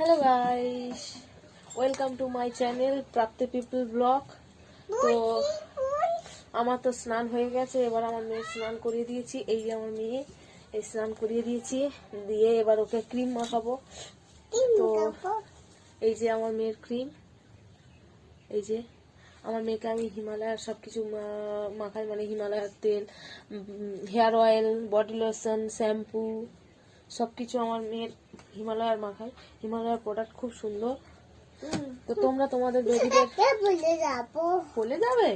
Hello guys welcome to my channel Prapti people vlog তো আমার তো স্নান হয়ে গেছে এবার আমার মেয়ে স্নান করিয়ে দিয়েছি। এই যে আমার মেয়ে এই স্নান করিয়ে দিয়েছি। দিয়ে এবার ওকে ক্রিম মাখাবো। তো এই যে আমার মেয়ের ক্রিম এই যে আমার মেয়েকে আমি হিমালয়ার সব কিছু মাখাই মানে হিমালয়ার তেল hair oil body lotion shampoo সব কিছু আমার মেয়ের হিমালয়ার মাখাই হিমালয়ার প্রোডাক্ট খুব সুন্দর তো তোমরা তোমাদের বেবিদের বলে যাব বলে যাবে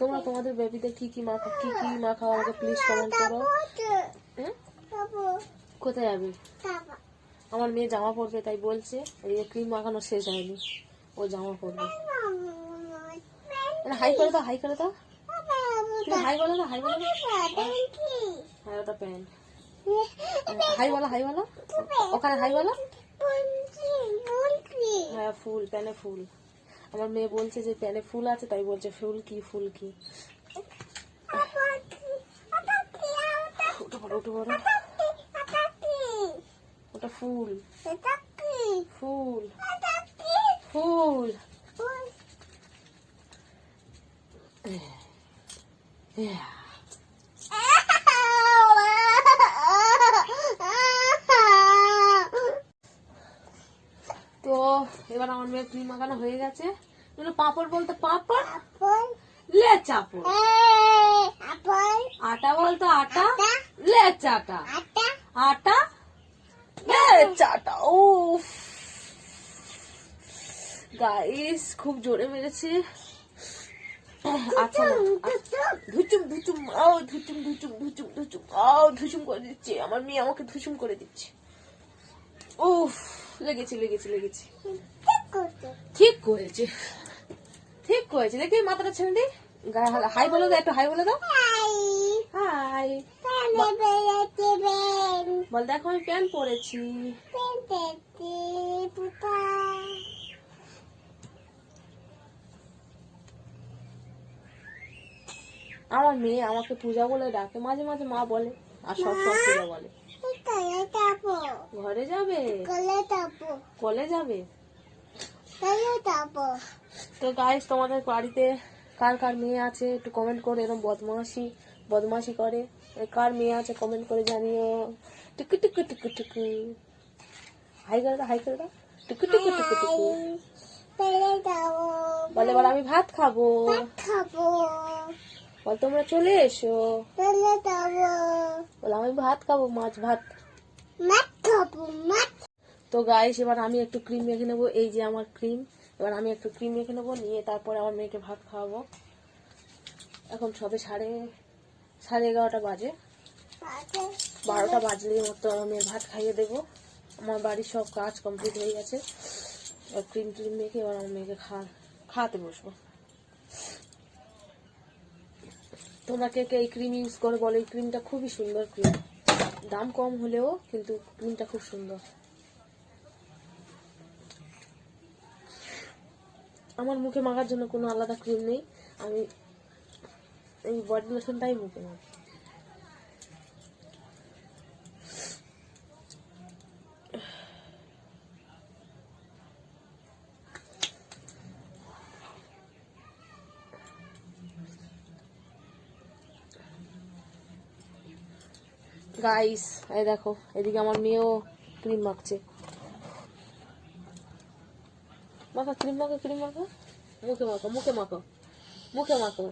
তোমরা তোমাদের বেবিদের কি কি মাখা কি কি মাখাও আমাকে প্লিজ কমেন্ট করো কোথায় যাবে আমার মেয়ে জামা পরবে তাই বলছে এই যে ক্রিম মাখানো শেষ হয়নি ও জামা পরবে মানে হাই করে দাও হাই করে দাও তুমি হাই বলো না হাই বলো না হ্যাঁ ওটা প্যান্ট হাই বলো হাই বলো ওখানে হাই বলো হ্যাঁ ফুল প্যানে ফুল। আমার মেয়ে বলছে যে প্যানে ফুল আছে তাই বলছে ফুল কি ফুল কি? উঠে পড়ো উঠে পড়ো। ওটা ফুল। ফুল। ফুল। Yeah. এবার আমার মেয়ের ক্রিম মাখানো হয়ে গেছে। পাঁপড় বলতে পাঁপড়? লে চাপড় আটা বলতো আটা? লে চাটা আটা। লে চাটা ও গাইস খুব জোরে মেরেছে। আচ্ছা আচ্ছা। ধুচুম। ধুচুম ধুচুম ধুচুম ধুচুম ধুচুম করে দিচ্ছে। আমার মেয়ে আমাকে ধুচুম করে দিচ্ছে। উফ। লেগেছে লেগেছে লেগেছে। ঠিক করেছে। ঠিক করেছে। দেখি মাথাটা ছেড়ে হাল- হাই বলে দাও একটু হাই বলে দাও। হাই। বল দেখো আমি প্যান্ট পরেছি। আমার মেয়ে আমাকে পূজা বলে ডাকে মাঝে মাঝে মা বলে আর সব সব পূজা বলে। ঘরে যাবে? কলে যাবে। তো গাইস তোমাদের বাড়িতে কার কার মেয়ে আছে? একটু কমেন্ট করে এরকম বদমাশি বদমাশি করে। কার মেয়ে আছে কমেন্ট করে জানিও। টুকু টুকু টুকু টুকু। হাই করে দাও হাই করে দাও। টুকু টুকু টুকু টুকু। বলে এবার আমি ভাত খাব। খাব। বল তোমরা চলে এসো। পেলে যাব। বলে আমি ভাত খাব মাছ ভাত। মাছ তো গাইস এবার আমি একটু ক্রিম মেখে নেব। এই যে আমার ক্রিম এবার আমি একটু ক্রিম মেখে নেব, নিয়ে তারপরে আমার মেয়েকে ভাত খাওয়াবো। এখন সবে সাড়ে সাড়ে এগারোটা বাজে। বারোটা বাজলে মতো আমার মেয়ের ভাত খাইয়ে দেবো। আমার বাড়ির সব কাজ কমপ্লিট হয়ে গেছে। ক্রিম ট্রিম মেখে এবার আমার মেয়েকে খা, খাওয়াতে বসবো। তোমরা কে কে এই ক্রিম ইউজ করো বলো? এই ক্রিমটা খুবই সুন্দর ক্রিম দাম কম হলেও কিন্তু ক্রিমটা খুব সুন্দর। আমার মুখে মাখার জন্য কোনো আলাদা ক্রিম নেই। আমি এই বডি লোশনটাই মুখে মাখি। গাইস এই দেখো, এদিকে আমার মেয়েও ক্রিম মাখছে। মাখা ক্রিম মাখো ক্রিম মাখো? মুখে মাখো মুখে মাখো মুখে মাখো।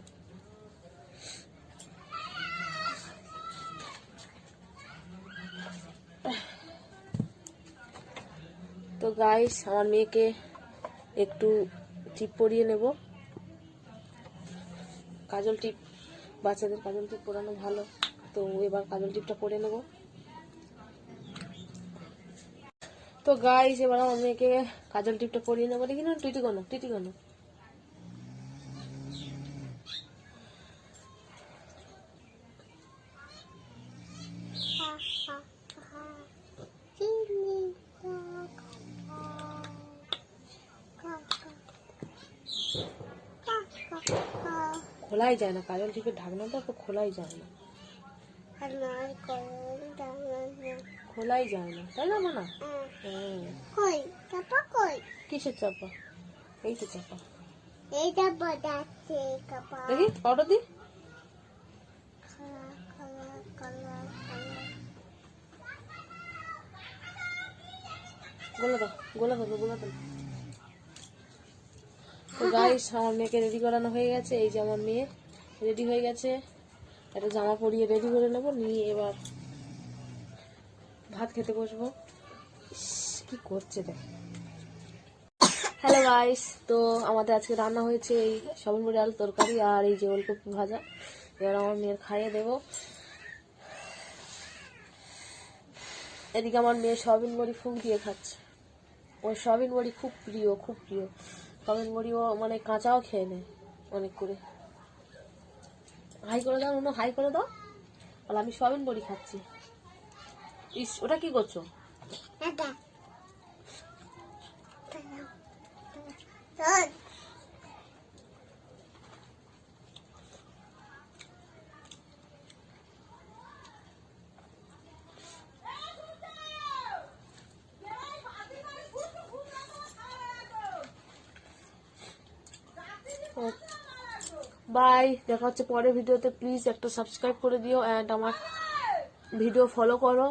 তো গাইস আমার মেয়েকে একটু টিপ পরিয়ে নেব। কাজল টিপ বাচ্চাদের কাজল টিপ পরানো ভালো। এবার কাজল টিপটা করে নেব। তো গাইস এবার আমার মেয়েকে কাজল টিপটা পরিয়ে নেব। দেখি না টিটি কোনো টিটি কোনো খোলাই যায় না, কাজল টিপের ঢাকনাটা তো খোলাই যায় না। খোলাই যায় না তাই না না হ্যাঁ হয় কিসের চাপা? এই তো চাপা। এইটা বাজাচ্ছে কাপা দেখি পাউডার দি। গোলা দাও গোলা ফেলো গোলা ফেলো। তো গাইস আমার মেয়েকে রেডি করানো হয়ে গেছে এই যে আমার মেয়ে রেডি হয়ে গেছে। একটা জামা পরিয়ে রেডি করে নেব, নিয়ে এবার ভাত খেতে বসবো। কি করছে দেখ। হ্যালো গাইস তো আমাদের আজকে রান্না হয়েছে এই সবন বড়ি আলু তরকারি আর এই যে ওলকপি ভাজা। এবার আমার মেয়ের খাইয়ে দেবো। এদিকে আমার মেয়ে সয়াবিন বড়ি ফুল দিয়ে খাচ্ছে। ওর সয়াবিন বড়ি খুব প্রিয় খুব প্রিয়। সয়াবিন বড়ি ও মানে কাঁচাও খেয়ে নেয় অনেক করে। হাই করে দাও অন্য হাই করে দাও। বলে আমি সয়াবিন বড়ি খাচ্ছি। ইস ওটা কি করছ? চল বাই দেখা হচ্ছে পরের ভিডিওতে। প্লিজ একটা সাবস্ক্রাইব করে দিও অ্যান্ড আমার ভিডিও ফলো করো।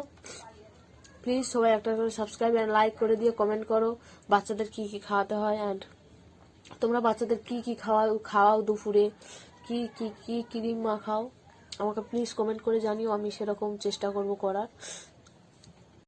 প্লিজ সবাই একটা করে সাবস্ক্রাইব অ্যান্ড লাইক করে দিও কমেন্ট করো। বাচ্চাদের কি কি খাওয়াতে হয় অ্যান্ড তোমরা বাচ্চাদের কি কি খাওয়াও খাওয়াও দুপুরে? কি কি কি ক্রিম মাখাও? আমাকে প্লিজ কমেন্ট করে জানিও, আমি সেরকম চেষ্টা করব করার।